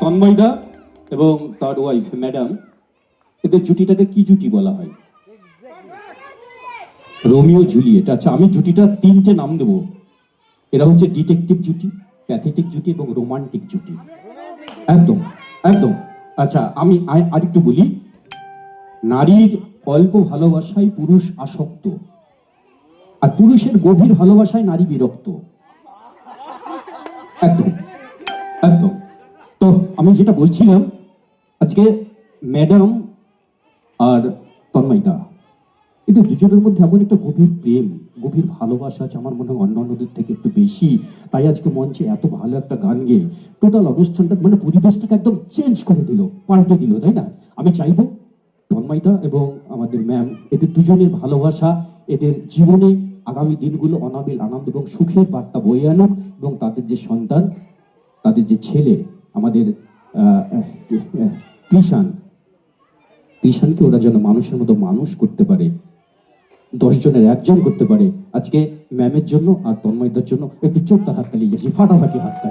তন্ময়দা এবং তার wife madam এদের জুটিটাকে কি জুটি বলা হয়? Romeo Juliet. আচ্ছা আমি জুটিটা তিনটে নাম দেবো। এরা হচ্ছে ডিটেকটিভ জুটি প্যাথেটিক জুটি এবং রোমান্টিক জুটি। একদম একদম। আচ্ছা আমি আরেকটু বলি, নারীর অল্প ভালোবাসায় পুরুষ আসক্ত, আর পুরুষের গভীর ভালোবাসায় নারী বিরক্ত। একদম একদম। আমি যেটা বলছিলাম, আজকে ম্যাডাম আর তন্ময়দা এদের দুজনের মধ্যে এমন একটা গভীর প্রেম, গভীর ভালোবাসা আছে আমার মনে হয় অন্য অন্যদের থেকে একটু বেশি। তাই আজকে মঞ্চে এত ভালো একটা গান গেয়ে টোটাল অনুষ্ঠানটা মানে পরিবেশটাকে একদম চেঞ্জ করে দিল, পাল্টে দিল, তাই না? আমি চাইব তন্ময়দা এবং আমাদের ম্যাম এদের দুজনের ভালোবাসা, এদের জীবনে আগামী দিনগুলো অনাবিল আনন্দ এবং সুখের বার্তা বয়ে আনুক এবং তাদের যে সন্তান, তাদের যে ছেলে আমাদের কৃষাণ কৃষাণকে ওরা যেন মানুষের মতো মানুষ করতে পারে দশজনের একজন করতে পারে। আজকে ম্যামের জন্য আর তন্ময়দার জন্য একটু চোদ্দ হাততালি গেছি ফাটাফাটি হাততালি